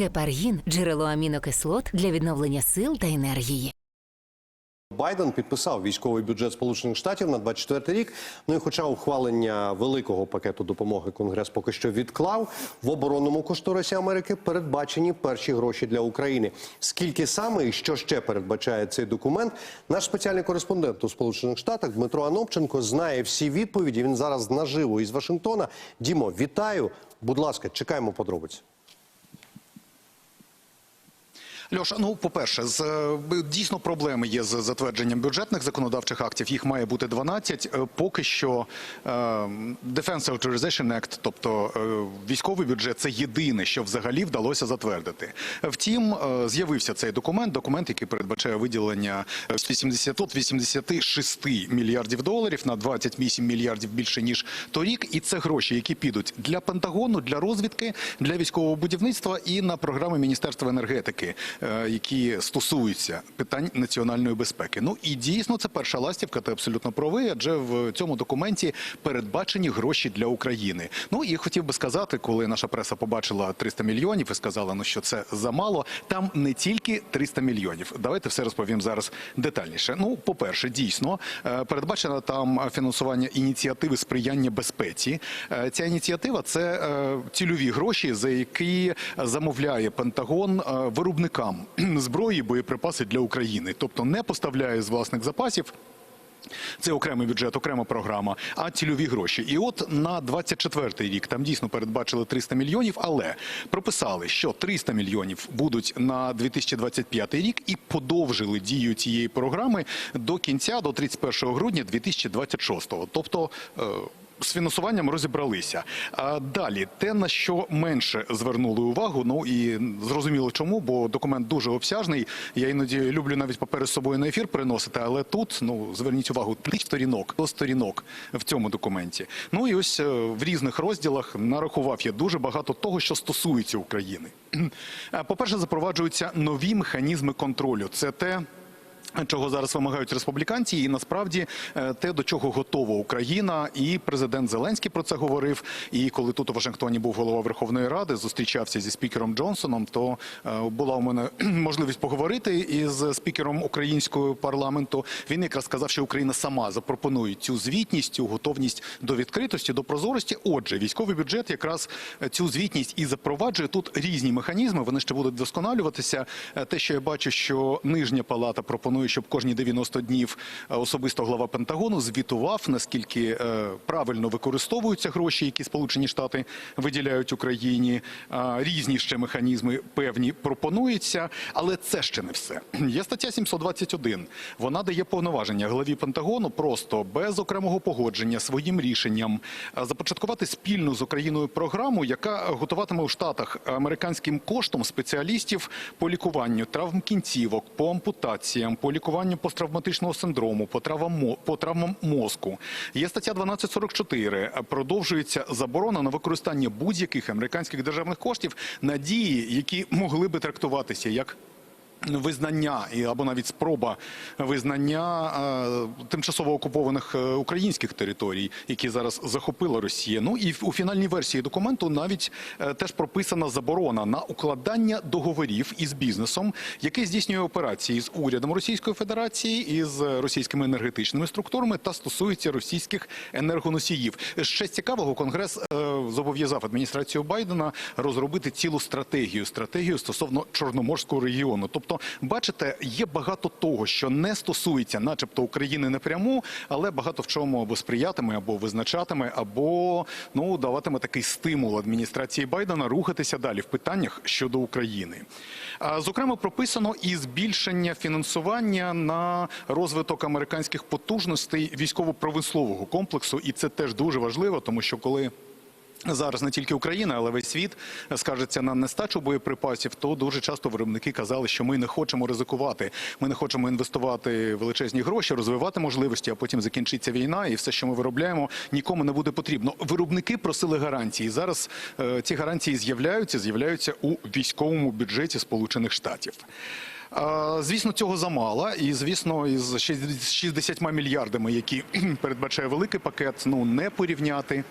Гепаргін джерело амінокислот для відновлення сил та енергії. Байден підписав військовий бюджет Сполучених Штатів на 24 рік. Ну і хоча ухвалення великого пакету допомоги Конгрес поки що відклав в оборонному кошторисі Америки передбачені перші гроші для України. Скільки саме і що ще передбачає цей документ? Наш спеціальний кореспондент у Сполучених Штатах Дмитро Анопченко знає всі відповіді. Він зараз наживо із Вашингтона. Дімо, вітаю. Будь ласка, чекаємо подробиць. Льоша, ну по-перше, з е, дійсно проблеми є з затвердженням бюджетних законодавчих актів. Їх має бути 12. Е, Поки що е, Defense Authorization Act, тобто військовий бюджет, це єдине, що взагалі вдалося затвердити. Втім, з'явився цей документ, документ, який передбачає виділення е, 80 от 86 мільярдів доларів на 28 мільярдів більше ніж торік. І це гроші, які підуть для Пентагону, для розвідки, для військового будівництва і на програми Міністерства енергетики, які стосуються питань національної безпеки. Ну і дійсно це перша ластівка. Ти абсолютно правий, адже в цьому документі передбачені гроші для України. Ну і хотів би сказати, коли наша преса побачила 300 мільйонів і сказала, ну що це замало. Там не тільки 300 мільйонів. Давайте все розповім зараз детальніше. Ну, по перше, дійсно е, передбачено там фінансування ініціативи сприяння безпеці. Е, Ця ініціатива це е, цільові гроші, за які замовляє Пентагон е, виробникам зброї, боєприпаси для України, тобто не поставляє з власних запасів. Це окремий бюджет, окрема програма, а цільові гроші. І от на 24-й рік там дійсно передбачили 300 мільйонів, але прописали, що 300 мільйонів будуть на 2025 рік і подовжили дію цієї програми до кінця, до 31 грудня 2026. Тобто. З фінансуванням розібралися. А далі те на що менше звернули увагу. Ну і зрозуміло чому, бо документ дуже обсяжний. Я іноді люблю навіть папери з собою на ефір приносити, але тут ну зверніть увагу, три сторінок до сторінок в цьому документі. Ну і ось е, в різних розділах нарахував я дуже багато того, що стосується України. Е, По-перше, запроваджуються нові механізми контролю. Це те. Чого зараз вимагають республіканці, і насправді е, те, до чого готова Україна, і президент Зеленський про це говорив. І коли тут у Вашингтоні був голова Верховної Ради, зустрічався зі спікером Джонсоном, то е, була у мене можливість поговорити із спікером українського парламенту. Він якраз сказав, що Україна сама запропонує цю звітність, цю готовність до відкритості, до прозорості. Отже, військовий бюджет якраз е, цю звітність і запроваджує тут різні механізми. Вони ще будуть вдосконалюватися. Е, Те, що я бачу, що нижня палата пропонує, щоб кожні 90 днів е, особисто глава Пентагону звітував, наскільки е, правильно використовуються гроші, які Сполучені Штати виділяють Україні. Е, Різні ще механізми певні пропонуються, але це ще не все. Є стаття 721. Вона дає повноваження главі Пентагону просто без окремого погодження своїм рішенням започаткувати спільну з Україною програму, яка готуватиме у Штатах американським коштом спеціалістів по лікуванню травм кінцівок, по ампутаціям, по лікуванню посттравматичного синдрому, по травмам, мо- по травмам мозку. Є стаття 1244. Продовжується заборона на використання будь-яких американських державних коштів на дії, які могли би трактуватися як Визнання або навіть спроба визнання е, тимчасово окупованих е, українських територій, які зараз захопила Росія. Ну і у фінальній версії документу навіть е, теж прописана заборона на укладання договорів із бізнесом, який здійснює операції з урядом Російської Федерації і з російськими енергетичними структурами та стосується російських енергоносіїв. Ще цікавого конгрес зобов'язав адміністрацію Байдена розробити цілу стратегію стратегію стосовно чорноморського регіону. Тобто, бачите, є багато того, що не стосується, начебто, України напряму, але багато в чому або сприятиме, або визначатиме, або ну даватиме такий стимул адміністрації Байдена рухатися далі в питаннях щодо України. Зокрема, прописано і збільшення фінансування на розвиток американських потужностей військово-промислового комплексу, і це теж дуже важливо, тому що коли Зараз не тільки Україна, але весь світ скажеться на нестачу боєприпасів. То дуже часто виробники казали, що ми не хочемо ризикувати. Ми не хочемо інвестувати величезні гроші, розвивати можливості, а потім закінчиться війна, і все, що ми виробляємо, нікому не буде потрібно. Виробники просили гарантії. Зараз е, ці гарантії з'являються, з'являються у військовому бюджеті Сполучених Штатів. Звісно, цього замало, і звісно, із 60 мільярдами, які передбачає великий пакет, ну не порівняти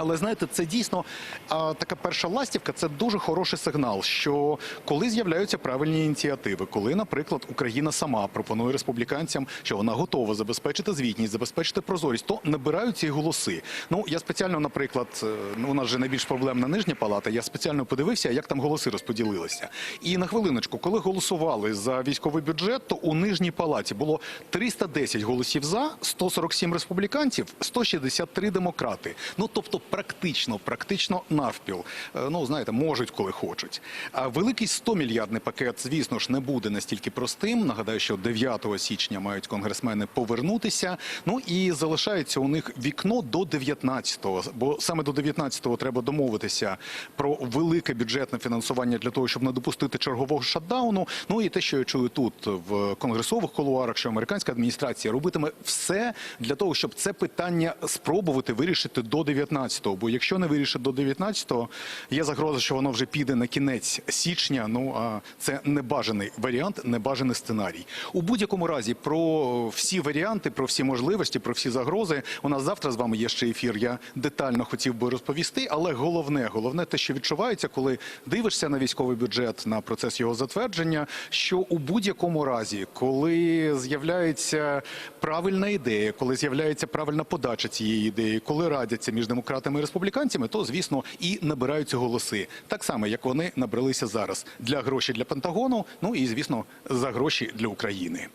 Але знаєте, це дійсно така перша ластівка. Це дуже хороший сигнал. Що коли з'являються правильні ініціативи, коли, наприклад, Україна сама пропонує республіканцям, що вона готова забезпечити звітність, забезпечити прозорість, то набирають ці голоси. Ну я спеціально, наприклад, е, ну у нас же найбільш проблемна нижня палата. Я спеціально подивився, як там голоси розподілилися. І на хвилиночку, коли голосували за військовий бюджет, то у нижній палаті було 310 голосів за, 147 республіканців, 163 демократи. Ну тобто, практично, практично навпіл. Е, Ну знаєте, можуть, коли хочуть. А великий 100 мільярдний пакет, звісно ж, не буде настільки простим. Нагадаю, що 9 січня мають конгресмени повернутися. Ну і залишається у них вікно до 19-го, бо саме до 19-го треба домовитися про велике бюджетне фінансування для того, щоб не допустити чергового шатдауну. Ну і те, що я чую тут в конгресових кулуарах, що американська адміністрація робитиме все для того, щоб це питання спробувати вирішити до 19-го. Бо якщо не вирішить до 19-го, є загроза, що воно вже піде на кінець січня. Ну а це небажаний варіант, небажаний сценарій. У будь-якому разі про всі варіанти, про всі можливості, про всі загрози. У нас завтра з вами є ще ефір. Я детально хотів би розповісти, але головне, головне те, що відчувається, коли дивишся на військовий бюджет, на процес його затвердження, що у будь-якому разі, коли з'являється правильна ідея, коли з'являється правильна подача цієї ідеї, коли радяться між демократами і республіканцями, то звісно і набираються голоси, так само як вони набралися зараз для грошей для Пентагону, ну і звісно за гроші для України.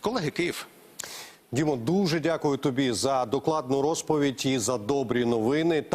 Колеги, Київ. Дімо, дуже дякую тобі за докладну розповідь і за добрі новини.